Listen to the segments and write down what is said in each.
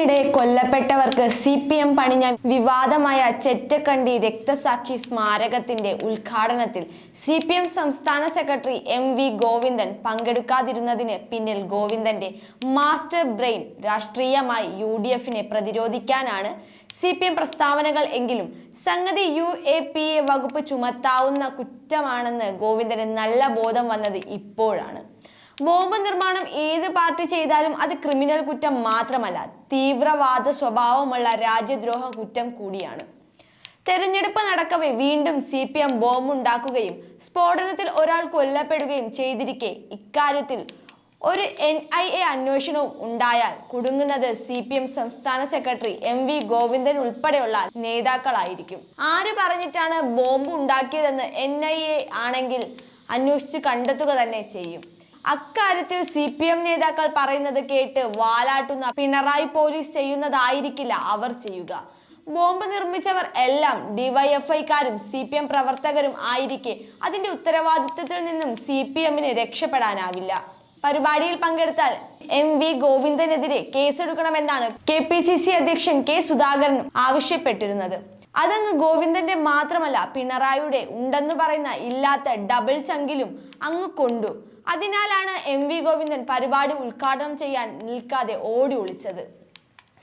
നിർമ്മാണത്തിനിടെ കൊല്ലപ്പെട്ടവർക്ക് C P M പണിഞ്ഞ വിവാദമായ ചെറ്റക്കണ്ടി രക്തസാക്ഷി സ്മാരകത്തിന്റെ ഉദ്ഘാടനത്തിൽ സി പി എം സംസ്ഥാന സെക്രട്ടറി എം വി ഗോവിന്ദൻ പങ്കെടുക്കാതിരുന്നതിന് പിന്നിൽ ഗോവിന്ദന്റെ മാസ്റ്റർ ബ്രെയിൻ രാഷ്ട്രീയമായി യു ഡി എഫിനെ പ്രതിരോധിക്കാനാണ് സി പി എം പ്രസ്താവനകൾ എങ്കിലും. സംഗതി യു എ പി എ വകുപ്പ് ചുമത്താവുന്ന കുറ്റമാണെന്ന് ഗോവിന്ദന് നല്ല ബോധം വന്നത് ഇപ്പോഴാണ്. ബോംബ് നിർമ്മാണം ഏത് പാർട്ടി ചെയ്താലും അത് ക്രിമിനൽ കുറ്റം മാത്രമല്ല തീവ്രവാദ സ്വഭാവമുള്ള രാജ്യദ്രോഹ കുറ്റം കൂടിയാണ്. തെരഞ്ഞെടുപ്പ് നടക്കവെ വീണ്ടും സി പി എം ബോംബുണ്ടാക്കുകയും സ്ഫോടനത്തിൽ ഒരാൾ കൊല്ലപ്പെടുകയും ചെയ്തിരിക്കെ ഇക്കാര്യത്തിൽ ഒരു എൻ ഐ എ അന്വേഷണവും ഉണ്ടായാൽ കുടുങ്ങുന്നത് സി പി എം സംസ്ഥാന സെക്രട്ടറി എം വി ഗോവിന്ദൻ ഉൾപ്പെടെയുള്ള നേതാക്കളായിരിക്കും. ആര് പറഞ്ഞിട്ടാണ് ബോംബ് ഉണ്ടാക്കിയതെന്ന് എൻ ഐ എ ആണെങ്കിൽ അന്വേഷിച്ച് കണ്ടെത്തുക തന്നെ ചെയ്യും. അക്കാര്യത്തിൽ സി പി എം നേതാക്കൾ പറയുന്നത് കേട്ട് വാലാട്ടുന്ന പിണറായി പോലീസ് ചെയ്യുന്നതായിരിക്കില്ല അവർ ചെയ്യുക. ബോംബ് നിർമ്മിച്ചവർ എല്ലാം ഡിവൈഎഫ്ഐക്കാരും സി പി എം പ്രവർത്തകരും ആയിരിക്കെ അതിന്റെ ഉത്തരവാദിത്തത്തിൽ നിന്നും സി പി എമ്മിന് രക്ഷപ്പെടാനാവില്ല. പരിപാടിയിൽ പങ്കെടുത്താൽ എം വി ഗോവിന്ദനെതിരെ കേസെടുക്കണമെന്നാണ് കെ പി സി സി അധ്യക്ഷൻ കെ സുധാകരൻ ആവശ്യപ്പെട്ടിരുന്നത്. അതങ്ങ് ഗോവിന്ദന്റെ മാത്രമല്ല പിണറായിയുടെ ഉണ്ടെന്ന് പറയുന്ന ഇല്ലാത്ത ഡബിൾ ചങ്കിലും അങ്ങ് കൊണ്ടു. അതിനാലാണ് എം വി ഗോവിന്ദൻ പരിപാടി ഉദ്ഘാടനം ചെയ്യാൻ നിൽക്കാതെ ഓടി ഒളിച്ചത്.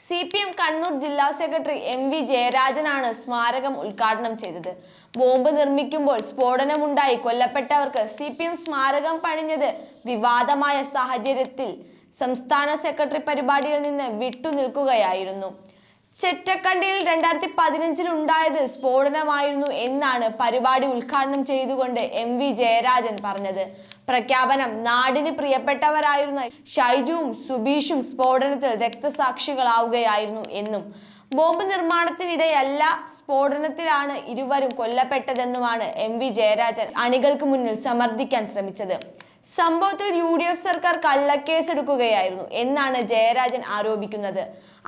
സി പി എം കണ്ണൂർ ജില്ലാ സെക്രട്ടറി എം വി ജയരാജനാണ് സ്മാരകം ഉദ്ഘാടനം ചെയ്തത്. ബോംബ് നിർമ്മിക്കുമ്പോൾ സ്ഫോടനമുണ്ടായി കൊല്ലപ്പെട്ടവർക്ക് സി പി എം സ്മാരകം പണിഞ്ഞത് വിവാദമായ സാഹചര്യത്തിൽ സംസ്ഥാന സെക്രട്ടറി പരിപാടിയിൽ നിന്ന് വിട്ടുനിൽക്കുകയായിരുന്നു ചെറ്റക്കണ്ടിയിൽ രണ്ടായിരത്തി പതിനഞ്ചിൽ ഉണ്ടായത് സ്ഫോടനമായിരുന്നു എന്നാണ് പരിപാടി ഉദ്ഘാടനം ചെയ്തുകൊണ്ട് എം വി ജയരാജൻ പറഞ്ഞത്. പ്രഖ്യാപനം നാടിന് പ്രിയപ്പെട്ടവരായിരുന്ന ഷൈജുവും സുബീഷും സ്ഫോടനത്തിൽ രക്തസാക്ഷികളാവുകയായിരുന്നു എന്നും. ബോംബ് നിർമ്മാണത്തിനിടെയല്ല സ്ഫോടനത്തിലാണ് ഇരുവരും കൊല്ലപ്പെട്ടതെന്നുമാണ് എം വി ജയരാജൻ അണികൾക്ക് മുന്നിൽ സമർദ്ദിക്കാൻ ശ്രമിച്ചത്. സംഭവത്തിൽ യു ഡി എഫ് സർക്കാർ കള്ളക്കേസെടുക്കുകയായിരുന്നു എന്നാണ് ജയരാജൻ ആരോപിക്കുന്നത്.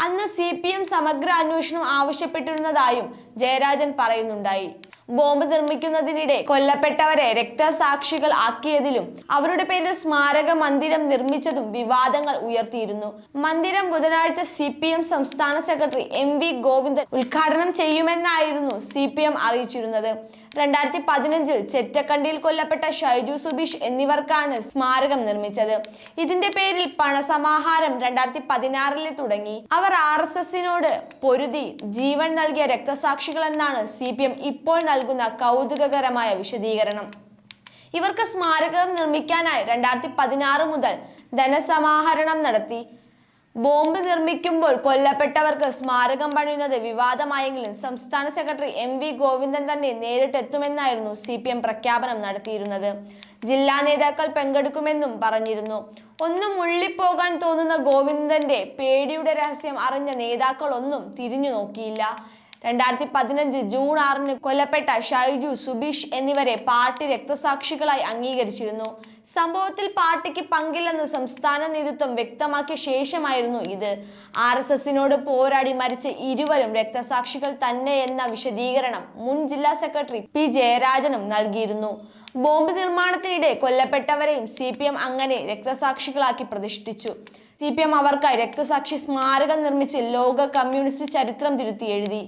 അന്ന് സി പി എം സമഗ്ര അന്വേഷണം ആവശ്യപ്പെട്ടിരുന്നതായും ജയരാജൻ പറയുന്നുണ്ടായി. ബോംബ് നിർമ്മിക്കുന്നതിനിടെ കൊല്ലപ്പെട്ടവരെ രക്തസാക്ഷികൾ ആക്കിയതിലും അവരുടെ പേരിൽ സ്മാരക മന്ദിരം നിർമ്മിച്ചതും വിവാദങ്ങൾ ഉയർത്തിയിരുന്നു. മന്ദിരം ബുധനാഴ്ച സി പി എം സംസ്ഥാന സെക്രട്ടറി എം വി ഗോവിന്ദൻ ഉദ്ഘാടനം ചെയ്യുമെന്നായിരുന്നു സി പി എം അറിയിച്ചിരുന്നത്. രണ്ടായിരത്തി പതിനഞ്ചിൽ ചെറ്റക്കണ്ടിയിൽ കൊല്ലപ്പെട്ട ഷൈജു സുബീഷ് എന്നിവർക്കാണ് സ്മാരകം നിർമ്മിച്ചത്. ഇതിന്റെ പേരിൽ പണസമാഹാരം രണ്ടായിരത്തി പതിനാറിൽ തുടങ്ങി. അവർ ആർ എസ് എസിനോട് പൊരുതി ജീവൻ നൽകിയ രക്തസാക്ഷികളെന്നാണ് സി പി എം ഇപ്പോൾ നൽകുന്ന കൗതുകകരമായ വിശദീകരണം. ഇവർക്ക് സ്മാരകം നിർമ്മിക്കാനായി രണ്ടായിരത്തി പതിനാറ് മുതൽ ധനസമാഹരണം നടത്തി. ബോംബ് നിർമ്മിക്കുമ്പോൾ കൊല്ലപ്പെട്ടവർക്ക് സ്മാരകം പണിയുന്നത് വിവാദമായെങ്കിലും സംസ്ഥാന സെക്രട്ടറി എം വി ഗോവിന്ദൻ തന്നെ നേരിട്ടെത്തുമെന്നായിരുന്നു സി പി എം പ്രഖ്യാപനം നടത്തിയിരുന്നത്. ജില്ലാ നേതാക്കൾ പങ്കെടുക്കുമെന്നും പറഞ്ഞിരുന്നു. ഒന്നും ഉള്ളിപ്പോകാൻ തോന്നുന്ന ഗോവിന്ദന്റെ പേടിയുടെ രഹസ്യം അറിഞ്ഞ നേതാക്കളൊന്നും തിരിഞ്ഞു നോക്കിയില്ല രണ്ടായിരത്തി പതിനഞ്ച് ജൂൺ ആറിന് കൊല്ലപ്പെട്ട ഷൈജു സുബീഷ് എന്നിവരെ പാർട്ടി രക്തസാക്ഷികളായി അംഗീകരിച്ചിരുന്നു. സംഭവത്തിൽ പാർട്ടിക്ക് പങ്കില്ലെന്ന് സംസ്ഥാന നേതൃത്വം വ്യക്തമാക്കിയ ശേഷമായിരുന്നു ഇത്. ആർ എസ് എസിനോട് പോരാടി മരിച്ച ഇരുവരും രക്തസാക്ഷികൾ തന്നെ എന്ന വിശദീകരണം മുൻ ജില്ലാ സെക്രട്ടറി പി ജയരാജനും നൽകിയിരുന്നു. ബോംബ് നിർമ്മാണത്തിനിടെ കൊല്ലപ്പെട്ടവരെയും സി പി എം അങ്ങനെ രക്തസാക്ഷികളാക്കി പ്രതിഷ്ഠിച്ചു. സി പി എം അവർക്കായി രക്തസാക്ഷി സ്മാരകം നിർമ്മിച്ച് ലോക കമ്മ്യൂണിസ്റ്റ് ചരിത്രം തിരുത്തി എഴുതി.